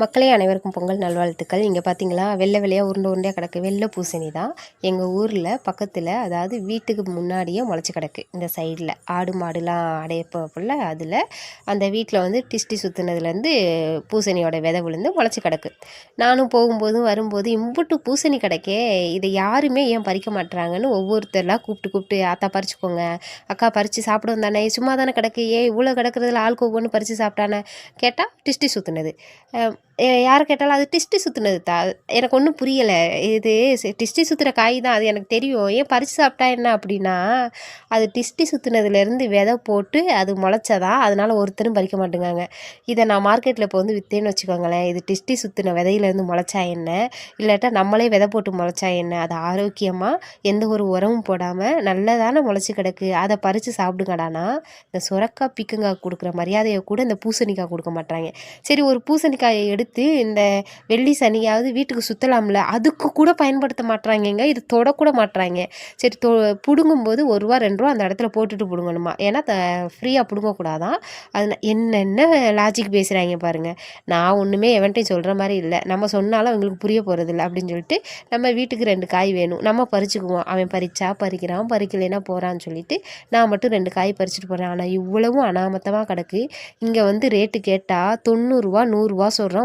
மக்களே அனைவருக்கும் பொங்கல் நல்வாழ்த்துக்கள். இங்கே பார்த்தீங்களா வெள்ளை வெள்ளையாக உருண்டை உருண்டையாக கிடக்கு. வெள்ளை பூசணி தான் எங்கள் ஊரில் பக்கத்தில் அதாவது வீட்டுக்கு முன்னாடியே முளைச்சி கிடக்கு. இந்த சைடில் ஆடு மாடுலாம் அடையப்போல அதில் அந்த வீட்டில் வந்து டிஸ்டி சுற்றுனதுலேருந்து பூசணியோட விதை விழுந்து முளைச்சி கிடக்கு. நானும் போகும்போதும் வரும்போது இம்புட்டு பூசணி கிடக்கே. இதை யாருமே ஏன் பறிக்க மாட்டுறாங்கன்னு ஒவ்வொருத்தர்லாம் கூப்பிட்டு கூப்பிட்டு ஆத்தா பறிச்சுக்கோங்க. அக்கா பறித்து சாப்பிடுவோம் தானே. சும்மா தானே கிடக்கு. ஏன் இவ்வளோ கிடக்கிறதுல ஆளுக்கு ஒவ்வொன்று பறித்து சாப்பிட்டானே? கேட்டால் டிஸ்டி சுற்றுனது யார் கேட்டாலும் அது டிஸ்டி சுற்றுனது தா எனக்கு ஒன்றும் புரியலை. இது டிஸ்டி சுற்றுற காய் தான் அது எனக்கு தெரியும். ஏன் பறித்து சாப்பிட்டா என்ன அப்படின்னா அது டிஸ்டி சுற்றுனதுலேருந்து விதை போட்டு அது முளைச்சதா? அதனால் ஒருத்தரும் பறிக்க மாட்டேங்காங்க. இதை நான் மார்க்கெட்டில் இப்போ வந்து விற்றேன்னு வச்சுக்கோங்களேன். இது டிஸ்டி சுற்றின விதையிலேருந்து முளைச்சா என்ன? இல்லாட்டா நம்மளே விதை போட்டு முளைச்சா என்ன? அது ஆரோக்கியமாக எந்த ஒரு உரமும் போடாமல் நல்லதான முளைச்சி கிடக்கு. அதை பறித்து சாப்பிடுங்கடானா இந்த சுரக்காய் பிக்குங்காய் கொடுக்குற மரியாதையை கூட இந்த பூசணிக்காய் கொடுக்க மாட்டாங்க சரி ஒரு பூசணிக்காயை எடுத்து இந்த வெள்ளி சனியாவது வீட்டுக்கு சுற்றலாம்ல அதுக்கு கூட பயன்படுத்த மாட்றாங்கங்க. இது தொடக்கூட மாட்றாங்க. சரி தொ பிடுங்கும்போது ஒரு ரூபா ரெண்டு ரூபா அந்த இடத்துல போட்டுட்டு பிடுங்கணுமா? ஏன்னா த ஃப்ரீயாக பிடுங்கக்கூடாதான். அது என்னென்ன லாஜிக் பேசுகிறாங்க பாருங்கள் நான் ஒன்றுமே எவன்ட்டையும் சொல்கிற மாதிரி இல்லை. நம்ம சொன்னாலும் அவங்களுக்கு புரிய போகிறதில்ல அப்படின்னு சொல்லிட்டு நம்ம வீட்டுக்கு ரெண்டு காய் வேணும். நம்ம பறிச்சுக்குவோம். அவன் பறிச்சா பறிக்கிறான். பறிக்கலைன்னா போகிறான்னு சொல்லிட்டு நான் மட்டும் ரெண்டு காய் பறிச்சுட்டு போகிறேன் ஆனால் இவ்வளவும் அனாமத்தமாக கிடக்கு. இங்கே வந்து ரேட்டு கேட்டால் தொண்ணூறுரூவா நூறுரூவா சொல்கிறோம்